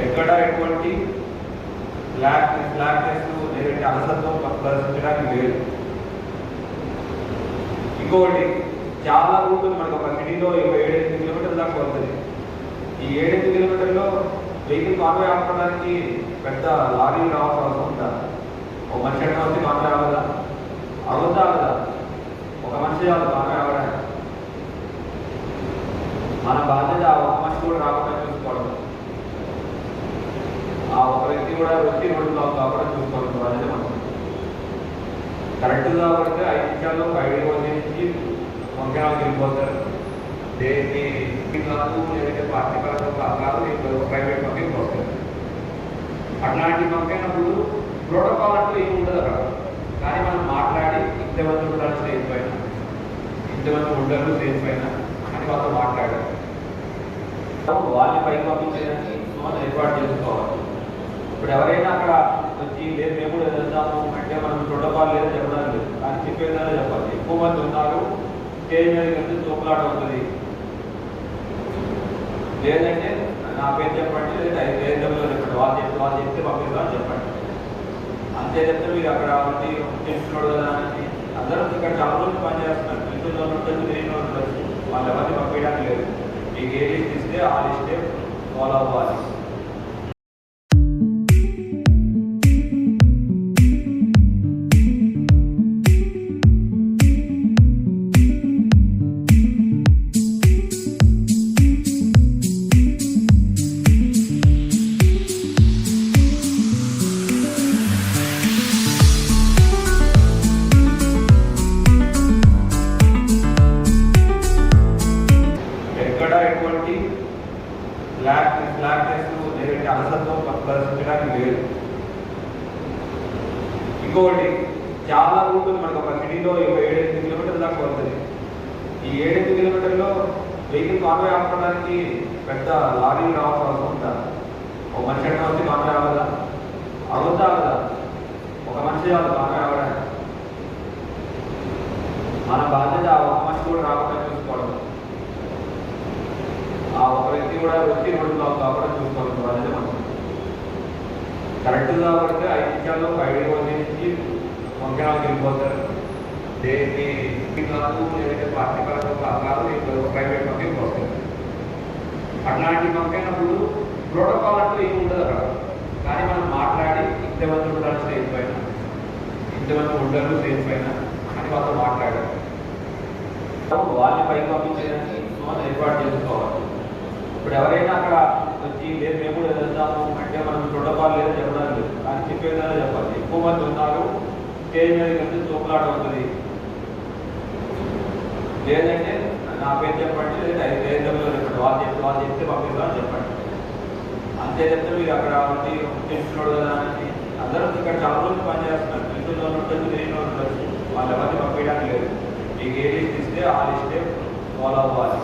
ఎక్కడ ఎటువంటి black blackness లేదంటే అలసత్వం ప్రదర్శించడానికి లేదు. ఇంకొకటి చాలా ఉంటుంది మనకు ఒక సిటీలో ఇరవై ఏడెనిమిది కిలోమీటర్ల దాకా వస్తుంది ఈ ఏడెనిమిది కిలోమీటర్లో వెహికల్ కాన్వే ఆపడానికి పెద్ద లారీలు రావాల్సిన అవసరం ఉందా? ఒక మనిషి ఎక్కడ వచ్చి కాన్వే అవ్వదా అవుతా కదా? ఒక మనిషి చాలు కాన్వే అవ్వడానికి మన బాధ్యత ఒక మనిషి కూడా రాకుండా చూసుకోవడం. ఆ ఒక వ్యక్తి కూడా వచ్చి రోడ్డు బ్లాక్ కాకుండా చూసుకోవడం బాధ్యత మనం. కరెక్ట్ కాబట్టి ఐదు నిమిషాల్లో బయటకు వచ్చేసి వంకాయకి వెళ్ళిపోతారు దేనికి కాదు లేదంటే పార్టీ పరంగా కాదు ఇప్పుడు ప్రైవేట్ పంపింగ్ వస్తారు అట్లాంటి పంపినప్పుడు ప్రోటోకాల్ అంటూ ఏమి ఉండదు అక్కడ. కానీ మనం మాట్లాడి ఇంతమంది ఉండాలి స్టేజ్ పైన. ఇంతమంది ఉండరు స్టేజ్ పైన అని వాళ్ళతో మాట్లాడారు వాళ్ళని పైకి పంపించడానికి మనం ఏర్పాటు చేసుకోవాలి. ఇప్పుడు ఎవరైనా అక్కడ వచ్చి లేదు మేము కూడా వెళ్దాము అంటే మనం ప్రోటోకాల్ లేదని చెప్పడం లేదు. కానీ చెప్పేదాన్ని చెప్పాలి. ఎక్కువ మంది ఉన్నారు స్టేజ్ మీద కలిసి తోపులాట అవుతుంది లేదంటే నా పేరు చెప్పండి లేదంటే ఐదు ఐదు డబ్బులు చెప్పండి వాళ్ళు చెప్తే వాళ్ళు చెప్తే పంపిస్తామని చెప్పండి. అంతే చెప్తే మీరు అక్కడ ఉండి చేస్తున్నాడు కదా అని అందరూ ఇక్కడ చాలా రోజులు పనిచేస్తున్నారు. ఇంట్లో రోజులు ఉంటుంది తెలియని రోజులు వచ్చి వాళ్ళు ఎవరిని పంపించడానికి లేదు. మీకు ఏ లిస్ట్ ఇస్తే ఆ లిస్టే ఫాలో అవ్వాలి. ఎటువంటి బ్లాక్ బ్లాక్నెస్ లేదంటే అలసత్వం ప్రదర్శించడానికి లేదు. ఇంకొకటి చాలా ఉంటుంది మనకు ఒక సిటీలో ఇరవై ఏడెనిమిది కిలోమీటర్ల దాకా వస్తుంది ఈ ఏడెనిమిది కిలోమీటర్లో వెహికల్ కాన్వే ఆపడానికి పెద్ద లారీలు రావాల్సిన అవసరం ఉందా? ఒక మనిషి అంటే వచ్చి కాన్వే అవ్వదా అవుతా కదా ఒక మనిషి కాదు కాన్వే అవ్వడానికి మన బాధ్యత ఒక మనిషి కూడా రాకుండా చూసుకోవడం. ఆ ఒక వ్యక్తి కూడా వచ్చి రోడ్డు బ్లాక్ కాకుండా చూసుకోవాలి బాధ్యత మనం కరెక్ట్ కాబట్టి ఐదు నిమిషాల్లో బయటకు వచ్చేసి వంకాయకి వెళ్ళిపోతారు దేనికి కాదు లేదంటే పార్టీ పరంగా కా- కాదు ఇప్పుడు ప్రైవేట్ పంపింగ్ వస్తారు అట్లాంటి పంపినప్పుడు ప్రోటోకాల్ అంటూ ఏమి ఉండదు అక్కడ. కానీ మనం మాట్లాడి ఇంతమంది ఉండాలి స్టేజ్ పైన. ఇంతమంది ఉండరు స్టేజ్ పైన అని వాళ్ళతో మాట్లాడారు. వాళ్ళని పైకి పంపించేదానికి ఇప్పుడు ఎవరైనా అక్కడ వచ్చి లేదు మేము కూడా వెళ్తాము అంటే మనం చూడపాలు లేదని చెప్పడం లేదు. కానీ చెప్పేదానే చెప్పాలి ఎక్కువ మంది ఉన్నారు స్టేజ్ మీద కలిసి చూపులాట అవుతుంది లేదంటే నా పేరు చెప్పండి లేదా ఐదు చెప్పండి. వాళ్ళు చెప్తే వాళ్ళు చెప్తే పంపిస్తామని చెప్పండి. అంతే చెప్తే మీరు అక్కడ ఉండి చేస్తున్నాడు కదా అని. అందరూ ఇక్కడ చాలా రోజులు పనిచేస్తున్నారు ఇంట్లో వాళ్ళు ఉండొచ్చు తెలియని వాళ్ళు ఉండొచ్చు. వాళ్ళు ఎవరిని పంపించడానికి లేదు. మీకు ఏ లిస్ట్ ఇస్తే ఆ లిస్టే ఫాలో అవ్వాలి.